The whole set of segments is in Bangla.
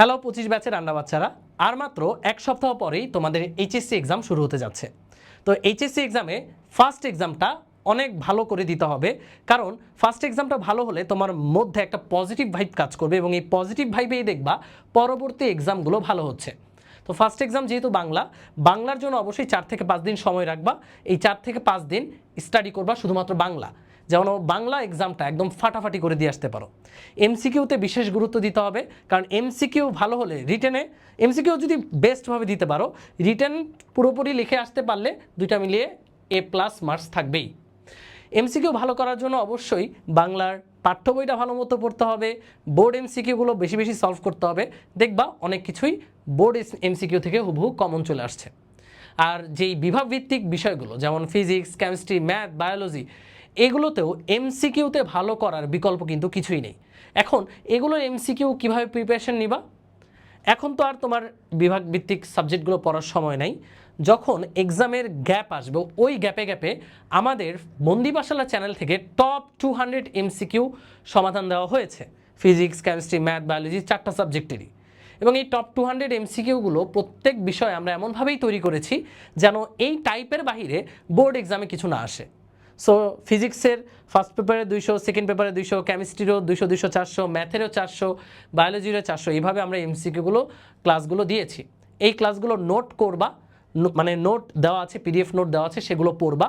হ্যালো পঁচিশ ব্যাচের রান্না বাচ্চারা। আর মাত্র এক সপ্তাহ পরেই তোমাদের এইচএসসি এক্সাম শুরু হতে যাচ্ছে। তো এইচএসসি এক্সামে ফার্স্ট এক্সামটা অনেক ভালো করে দিতে হবে। কারণ ফার্স্ট এক্সামটা ভালো হলে তোমার মধ্যে একটা পজিটিভ ভাইব কাজ করবে এবং এই পজিটিভ ভাইবেই দেখবা পরবর্তী এক্সামগুলো ভালো হচ্ছে। তো ফার্স্ট এক্সাম যেহেতু বাংলা, বাংলার জন্য অবশ্যই চার থেকে পাঁচ দিন সময় রাখবা। এই চার থেকে পাঁচ দিন স্টাডি করবা শুধুমাত্র বাংলা। যেমন বাংলা এক্সামটা একদম ফাটাফাটি করে দিয়ে আসতে পারো। এমসিকিউতে বিশেষ গুরুত্ব দিতে হবে, কারণ এমসিকিউ ভালো হলে রিটেনে এমসিকিউ যদি বেস্টভাবে দিতে পারো রিটেন পুরোপুরি লিখে আসতে পারলে দুইটা মিলিয়ে এ প্লাস মার্কস থাকবেই। এমসিকিউ ভালো করার জন্য অবশ্যই বাংলার পাঠ্য বইটা ভালো মতো পড়তে হবে বোর্ড এমসিকিউগুলো বেশি বেশি সলভ করতে হবে, দেখবা অনেক কিছুই বোর্ড এমসিকিউ থেকে হুবহু কমন চলে আসছে। আর যেই বিভাগভিত্তিক বিষয়গুলো, যেমন ফিজিক্স কেমিস্ট্রি ম্যাথ বায়োলজি এগুলোতেও এমসিকিউতে ভালো করার বিকল্প কিন্তু কিছুই নেই। এখন এগুলোর এমসিকিউ কীভাবে প্রিপারেশন নিবা? এখন তো আর তোমার বিভাগ ভিত্তিক সাবজেক্টগুলো পড়ার সময় নাই। যখন এক্সামের গ্যাপ আসবে, ওই গ্যাপে গ্যাপে আমাদের বন্দিবাসালা চ্যানেল থেকে টপ টু হান্ড্রেড এমসিকিউ সমাধান দেওয়া হয়েছে। ফিজিক্স কেমিস্ট্রি ম্যাথ বায়োলজি চারটা সাবজেক্টেরই এবং এই টপ টু হান্ড্রেড এমসিকিউগুলো প্রত্যেক বিষয়ে আমরা এমনভাবেই তৈরি করেছি যেন এই টাইপের বাহিরে বোর্ড এক্সামে কিছু না আসে। সো ফিজিক্সের ফার্স্ট পেপারে দুইশো সেকেন্ড পেপারে দুইশো কেমিস্ট্রিরও দুইশো দুইশো, চারশো ম্যাথেরও চারশো বায়োলজিরও চারশো। এইভাবে আমরা এমসিকিউগুলো ক্লাসগুলো দিয়েছি। এই ক্লাসগুলো নোট করবা মানে নোট দেওয়া আছে পিডিএফ নোট দেওয়া আছে, সেগুলো পড়বা।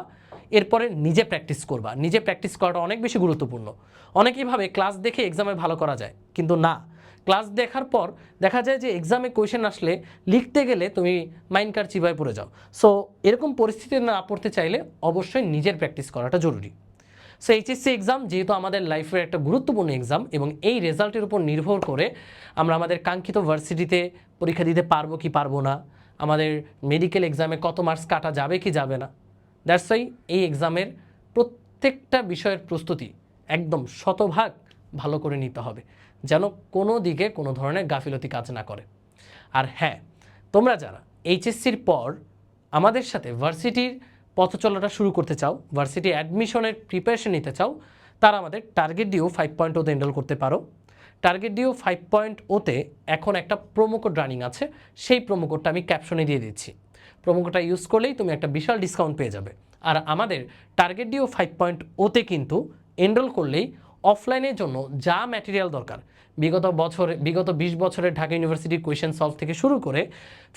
এরপরে নিজে প্র্যাকটিস করবা। নিজে প্র্যাকটিস করাটা অনেক বেশি গুরুত্বপূর্ণ। অনেকেই ভাবে ক্লাস দেখে এক্সামে ভালো করা যায়, কিন্তু না। ক্লাস দেখার পর দেখা যায় যে এক্সামে কোয়েশ্চেন আসলে লিখতে গেলে তুমি মাইন্ড কার চিবায় পড়ে যাও। সো এরকম পরিস্থিতি না পড়তে চাইলে অবশ্যই নিজের প্র্যাকটিস করাটা জরুরি। সো এইচএসসি এক্সাম যেহেতু আমাদের লাইফের একটা গুরুত্বপূর্ণ এক্সাম এবং এই রেজাল্টের উপর নির্ভর করে আমরা আমাদের কাঙ্ক্ষিত ভার্সিটিতে পরীক্ষা দিতে পারব কি পারব না, আমাদের মেডিকেল এক্সামে কত মার্কস কাটা যাবে কি যাবে না দ্যাটস ওয়াই এই এক্সামের প্রত্যেকটা বিষয়ের প্রস্তুতি একদম শতভাগ ভালো করে নিতে হবে। যেন কোনো দিকে কোনো ধরনের গাফিলতি কাজ না করে। আর হ্যাঁ তোমরা যারা এইচএসসির পর আমাদের সাথে ভার্সিটির পথ চলাটা শুরু করতে চাও, ভার্সিটি অ্যাডমিশনের প্রিপারেশন নিতে চাও, তারা আমাদের টার্গেট ডিও ফাইভ পয়েন্ট ওতে এনরোল করতে পারো। টার্গেট ডিও ফাইভ পয়েন্ট ওতে এখন একটা প্রোমো কোড রানিং আছে, সেই প্রোমো কোডটা আমি ক্যাপশনে দিয়ে দিচ্ছি। প্রোমো কোডটা ইউজ করলেই তুমি একটা বিশাল ডিসকাউন্ট পেয়ে যাবে। আর আমাদের টার্গেট ডিও ফাইভ পয়েন্ট ওতে কিন্তু এনরোল করলেই অফলাইনের জন্য যা ম্যাটেরিয়াল দরকার। বিগত বছরে, বিগত বিশ বছরের ঢাকা ইউনিভার্সিটির কোয়েশ্চেন সলভ থেকে শুরু করে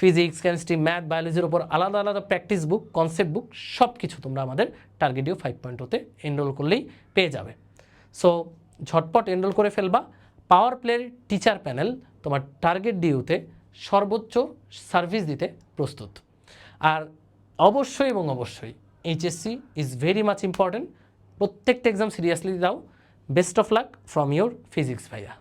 ফিজিক্স কেমিস্ট্রি ম্যাথ বায়োলজির ওপর আলাদা আলাদা প্র্যাকটিস বুক কনসেপ্ট বুক সব কিছু তোমরা আমাদের টার্গেট ডিও ফাইভ পয়েন্ট ওতে এনরোল করলেই পেয়ে যাবে। সো ঝটপট এনরোল করে ফেলবা। পাওয়ার প্লের টিচার প্যানেল তোমার টার্গেট ডিউতে সর্বোচ্চ সার্ভিস দিতে প্রস্তুত। আর অবশ্যই এবং অবশ্যই HSC is very much important প্রত্যেকটা এক্সাম সিরিয়াসলি দাও। best of luck from your physics ভাইয়া